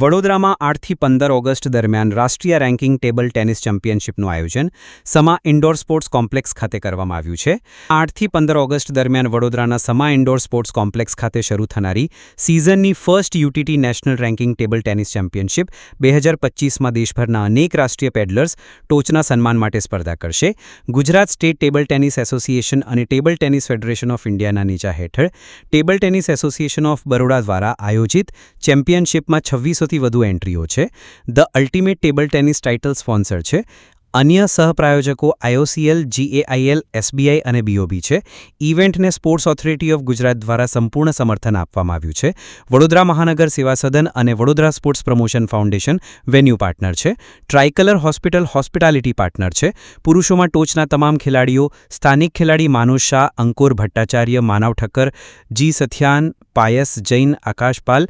વડોદરામાં આઠથી પંદર ઓગસ્ટ દરમિયાન રાષ્ટ્રીય રેન્કિંગ ટેબલ ટેનિસ ચેમ્પિયનશિપનું આયોજન સમા ઇન્ડોર સ્પોર્ટ્સ કોમ્પ્લેક્સ ખાતે કરવામાં આવ્યું છે. આઠથી પંદર ઓગસ્ટ દરમિયાન વડોદરાના સમા ઇન્ડોર સ્પોર્ટ્સ કોમ્પ્લેક્સ ખાતે શરૂ થનારી સિઝનની first UTT national ranking table tennis championship બે હજાર પચીસમાં દેશભરના અનેક રાષ્ટ્રીય પેડલર્સ ટોચના સન્માન માટે સ્પર્ધા કરશે. Gujarat state table tennis association અને ટેબલ ટેનિસ ફેડરેશન ઓફ ઇન્ડિયાના નીચા હેઠળ table tennis association of Baroda દ્વારા આયોજિત ચેમ્પિયનશિપમાં છવ્વીસોથી વધુ એન્ટ્રીઓ છે. The ultimate table tennis title sponsor છે. અન્ય સહપ્રાયોજકો આઈઓસીએલ જીએઆઈએલ એસબીઆઈ અને બીઓબી છે. ઇવેન્ટને સ્પોર્ટ્સ ઓથોરિટી ઓફ ગુજરાત દ્વારા સંપૂર્ણ સમર્થન આપવામાં આવ્યું છે. વડોદરા મહાનગર સેવા સદન અને Vadodara sports promotion foundation venue partner છે. ટ્રાઇકલર હોસ્પિટલ હોસ્પિટાલિટી પાર્ટનર છે. પુરુષોમાં ટોચના તમામ ખેલાડીઓ, સ્થાનિક ખેલાડી માનુષ શાહ, અંકુર ભટ્ટાચાર્ય, માનવ ઠક્કર, જી સથિયાન, પાયસ જૈન, આકાશપાલ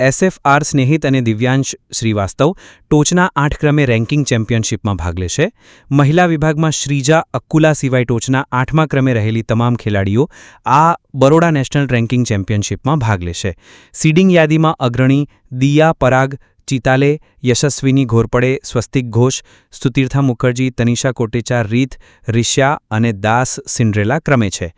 એસએફઆર સ્નેહિત અને દિવ્યાંશ શ્રીવાસ્તવ ટોચના આઠ ક્રમે રેન્કિંગ ચેમ્પિયનશિપમાં ભાગ લેશે. મહિલા વિભાગમાં શ્રીજા અક્કુલા સિવાય ટોચના આઠમા ક્રમે રહેલી તમામ ખેલાડીઓ આ બરોડા નેશનલ રેન્કિંગ ચેમ્પિયનશિપમાં ભાગ લેશે. સીડિંગ યાદીમાં અગ્રણી દિયા પરાગ, ચિતાલે, યશસ્વીની ઘોરપડે, સ્વસ્તિક ઘોષ સ્તુતીર્થા મુખર્જી, તનિષા કોટેચા રીત, રિશ્યા અને દાસ સિન્ડ્રેલા ક્રમે છે.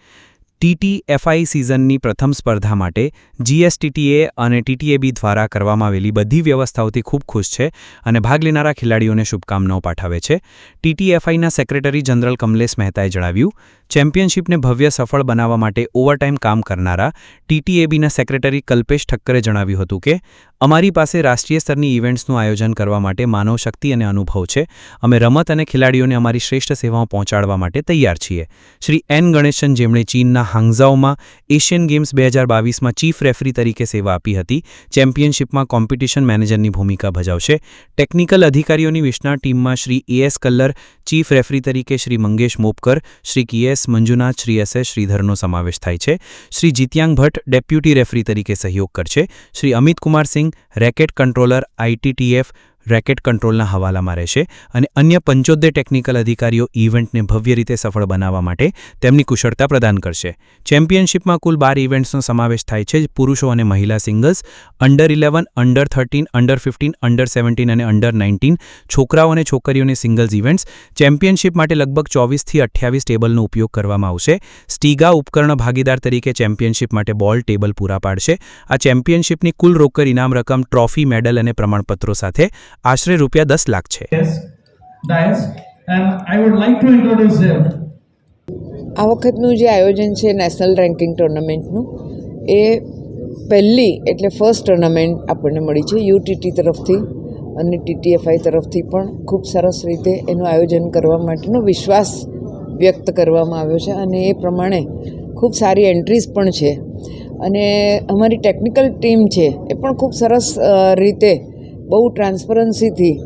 ટીટીએફઆઈ સિઝનની પ્રથમ સ્પર્ધા માટે જીએસટીટીએ અને ટીટીએબી દ્વારા કરવામાં આવેલી બધી વ્યવસ્થાઓથી ખૂબ ખુશ છે અને ભાગ લેનારા ખેલાડીઓને શુભકામનાઓ પાઠવે છે. ટીટીએફઆઈના સેક્રેટરી જનરલ કમલેશ મહેતાએ જણાવ્યું, ચેમ્પિયનશિપને ભવ્ય સફળ બનાવવા માટે ઓવરટાઇમ કામ કરનારા ટીટીએબીના સેક્રેટરી કલ્પેશ ઠક્કરે જણાવ્યું હતું કે અમારી પાસે રાષ્ટ્રીય સ્તરની ઇવેન્ટ્સનું આયોજન કરવા માટે માનવશક્તિ અને અનુભવ છે. અમે રમત અને ખેલાડીઓને અમારી શ્રેષ્ઠ સેવાઓ પહોંચાડવા માટે તૈયાર છીએ. શ્રી એન ગણેશન જેમણે ચીનના હાંગઝાઓમાં એશિયન ગેમ્સ બે હજાર બાવીસમાં ચીફ રેફરી તરીકે સેવા આપી હતી. ચેમ્પિયનશિપમાં કોમ્પિટિશન મેનેજરની ભૂમિકા ભજવશે. ટેકનિકલ અધિકારીઓની વિશના ટીમમાં Shri AS Kallar, chief referee તરીકે Shri Mangesh Mopkar, Shri KS Manjunath, Shri S S શ્રીધરનો સમાવેશ થાય છે. શ્રી જીત્યાંગ ભટ્ટ, ડેપ્યુટી રેફરી તરીકે સહયોગ કરશે. Shri Amit Kumar Singh racket controller ITTF racket કંટ્રોલના હવાલામાં રહેશે અને અન્ય પંચોતેર ટેકનિકલ અધિકારીઓ ઇવેન્ટને ભવ્ય રીતે સફળ બનાવવા માટે તેમની કુશળતા પ્રદાન કરશે. ચેમ્પિયનશિપમાં કુલ બાર ઇવેન્ટ્સનો સમાવેશ થાય છે પુરુષો અને મહિલા singles, under eleven, under thirteen, under fifteen, under seventeen અને અંડર નાઇન્ટીન છોકરાઓ અને છોકરીઓની સિંગલ્સ ઇવેન્ટ્સ ચેમ્પિયનશિપ માટે લગભગ ચોવીસથી અઠ્યાવીસ ટેબલનો ઉપયોગ કરવામાં આવશે. સ્ટીગા ઉપકરણ ભાગીદાર તરીકે ચેમ્પિયનશિપ માટે બોલ ટેબલ પૂરા પાડશે. આ ચેમ્પિયનશિપની કુલ રોકડ ઇનામ રકમ, ટ્રોફી, મેડલ અને પ્રમાણપત્રો સાથે આશરે રૂપિયા દસ લાખ છે. Yes, Dias, and I would like to introduce him. આ વખતનું જે આયોજન છે નેશનલ રેન્કિંગ ટુર્નામેન્ટનું એ પહેલી એટલે ફર્સ્ટ ટુર્નામેન્ટ આપણને મળી છે યુટીટી તરફથી અને ટીટીએફઆઈ તરફથી પણ ખૂબ સરસ રીતે એનું આયોજન કરવા માટેનો વિશ્વાસ વ્યક્ત કરવામાં આવ્યો છે અને એ પ્રમાણે ખૂબ સારી એન્ટ્રીઝ પણ છે. અને અમારી ટેકનિકલ ટીમ છે એ પણ ખૂબ સરસ રીતે બહુ ટ્રાન્સપરન્સીથી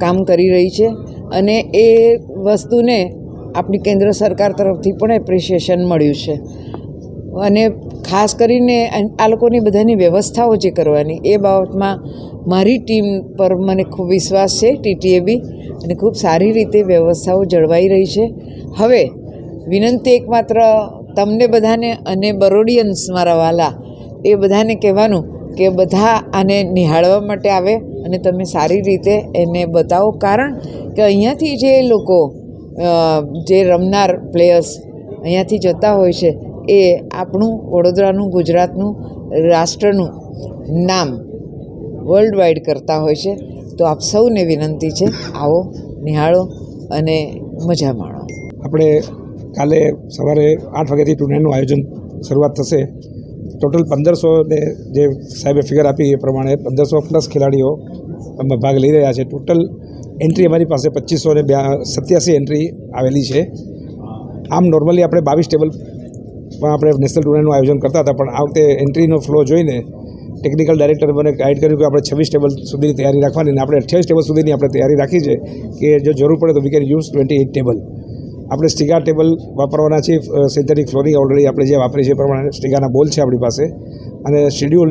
કામ કરી રહી છે અને એ વસ્તુને આપણી કેન્દ્ર સરકાર તરફથી પણ એપ્રિશિએશન મળ્યું છે. અને ખાસ કરીને આ- લોકોની બધાની વ્યવસ્થાઓ જે કરવાની, એ બાબતમાં મારી ટીમ પર મને ખૂબ વિશ્વાસ છે ટીટીએબી અને ખૂબ સારી રીતે વ્યવસ્થાઓ જળવાઈ રહી છે. હવે, વિનંતી એકમાત્ર તમને બધાને અને બરોડિયન્સ મારા વાલા, એ બધાને કહેવાનું કે બધા આને નિહાળવા માટે આવે અને તમે સારી રીતે એને બતાવો. કારણ કે અહીંયાથી જે લોકો જે રમનાર પ્લેયર્સ અહીંયાથી જતા હોય છે, એ આપણું વડોદરાનું, ગુજરાતનું, રાષ્ટ્રનું નામ વર્લ્ડ વાઇડ કરતા હોય છે. તો આપ સૌને વિનંતી છે, આવો, નિહાળો અને મજા માણો. આપણે કાલે સવારે આઠ વાગ્યાથી ટુર્નામેન્ટનું આયોજન શરૂઆત થશે. ટોટલ પંદરસો ને જે સાહેબે ફિગર આપી એ પ્રમાણે પંદરસો પ્લસ ખેલાડીઓ અમે ભાગ લઈ રહ્યા છે. ટોટલ એન્ટ્રી અમારી પાસે પચીસો ને સત્યાસી એન્ટ્રી આવેલી છે. આમ નોર્મલી આપણે બાવીસ ટેબલમાં આપણે નેશનલ ટુર્નામેન્ટનું આયોજન કરતા હતા, પણ આ વખતે એન્ટ્રીનો ફ્લો જોઈને ટેકનિકલ ડાયરેક્ટર મને ગાઈડ કર્યું કે આપણે છવ્વીસ ટેબલ સુધીની તૈયારી રાખવાની અને આપણે અઠ્યાવીસ ટેબલ સુધીની આપણે તૈયારી રાખી છે કે જો જરૂર પડે તો we can use twenty eight table આપણે સ્ટીગા ટેબલ વાપરવાના છે સિન્થેટિક ફ્લોરિંગ ઓલરેડી આપણે જે વાપરી છે એ પ્રમાણે સ્ટીગાના બોલ છે આપણી પાસે. અને શેડ્યુલ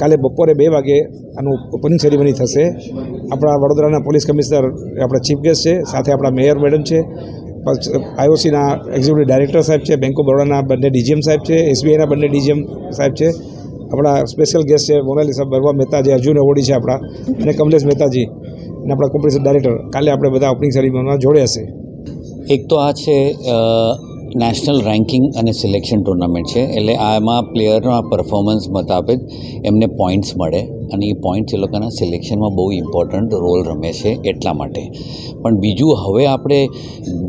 કાલે બપોરે બે વાગે આનું ઓપનિંગ સેરેમની થશે. આપણા વડોદરાના પોલીસ કમિશનર આપણા ચીફ ગેસ્ટ છે, સાથે આપણા મેયર મેડમ છે આઈઓસીના એક્ઝિક્યુટિવ ડાયરેક્ટર સાહેબ છે, બેંક ઓફ બરોડાના બંને ડીજીએમ સાહેબ છે, એસબીઆઈના બંને ડીજીએમ સાહેબ છે. આપણા સ્પેશિયલ ગેસ્ટ છે મોનાલિસા બરવા મહેતા જે અર્જુન એવોર્ડી છે આપણા, અને કમલેશ મહેતાજી, અને આપણા કોમ્પિટિશન ડાયરેક્ટર. કાલે આપણે બધા ઓપનિંગ સેરેમનીમાં જોડે છે એક તો આ છે નેશનલ રેન્કિંગ અને સિલેક્શન ટુર્નામેન્ટ છે. એટલે આમાં પ્લેયરના પરફોર્મન્સ મુતાબિક એમને પોઈન્ટ્સ મળે અને એ પોઈન્ટ્સ એ લોકોના સિલેક્શનમાં બહુ ઇમ્પોર્ટન્ટ રોલ રમે છે એટલા માટે. પણ બીજું હવે આપણે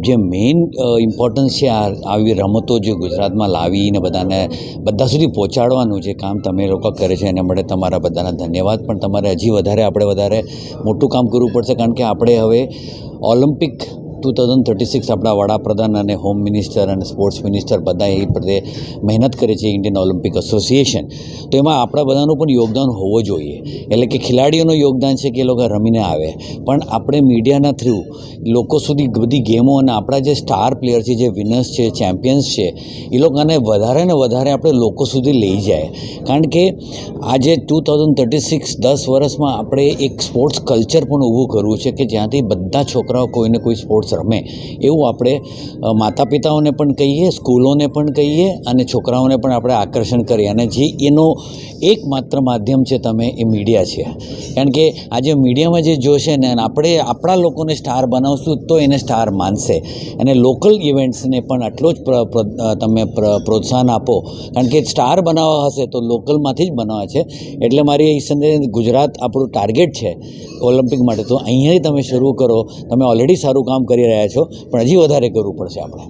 જે મેઇન ઇમ્પોર્ટન્સ છે આ આવી રમતો જે ગુજરાતમાં લાવીને બધાને, બધા સુધી પહોંચાડવાનું જે કામ તમે લોકો કરે છે, એના માટે તમારા બધાના ધન્યવાદ. પણ તમારે હજી વધારે, આપણે વધારે મોટું કામ કરવું પડશે કારણ કે આપણે હવે Olympic two thousand thirty six આપણા વડાપ્રધાન અને હોમ મિનિસ્ટર અને સ્પોર્ટ્સ મિનિસ્ટર બધા એ પ્રત્યે મહેનત કરે છે ઇન્ડિયન ઓલિમ્પિક એસોસિએશન તો એમાં આપણા બધાનું પણ યોગદાન હોવું જોઈએ. એટલે કે ખેલાડીઓનું યોગદાન છે કે એ લોકો રમીને આવે. પણ આપણે મીડિયાના થ્રુ લોકો સુધી બધી ગેમો અને આપણા જે સ્ટાર પ્લેયર છે, જે વિનર્સ છે, ચેમ્પિયન્સ છે, એ લોકોને વધારે ને વધારે આપણે લોકો સુધી લઈ જાય. કારણ કે આજે ટુ થાઉઝન્ડ થર્ટી સિક્સ દસ વર્ષમાં આપણે એક સ્પોર્ટ્સ કલ્ચર પણ ઊભું કરવું છે કે જ્યાંથી બધા છોકરાઓ કોઈને કોઈ સ્પોર્ટ્સ રમે. એવું આપણે માતા પિતાઓને પણ કહીએ, સ્કૂલોને પણ કહીએ અને છોકરાઓને પણ આપણે આકર્ષણ કરીએ. અને જે એનો એકમાત્ર માધ્યમ છે તમે એ મીડિયા છે. કારણ કે આજે મીડિયામાં જે જોશે ને આપણે આપણા લોકોને સ્ટાર બનાવશું તો એને સ્ટાર માનશે. અને લોકલ ઇવેન્ટ્સને પણ આટલો જ તમે પ્રોત્સાહન આપો. કારણ કે સ્ટાર બનાવવા હશે તો લોકલમાંથી જ બનાવવા છે. એટલે મારી એ સંદેશ ગુજરાત આપણું ટાર્ગેટ છે ઓલિમ્પિક માટે. તો અહીંયાથી તમે શરૂ કરો. તમે ઓલરેડી સારું કામ કરી રહ્યા છો પણ હજી વધારે કરવું પડશે આપણે.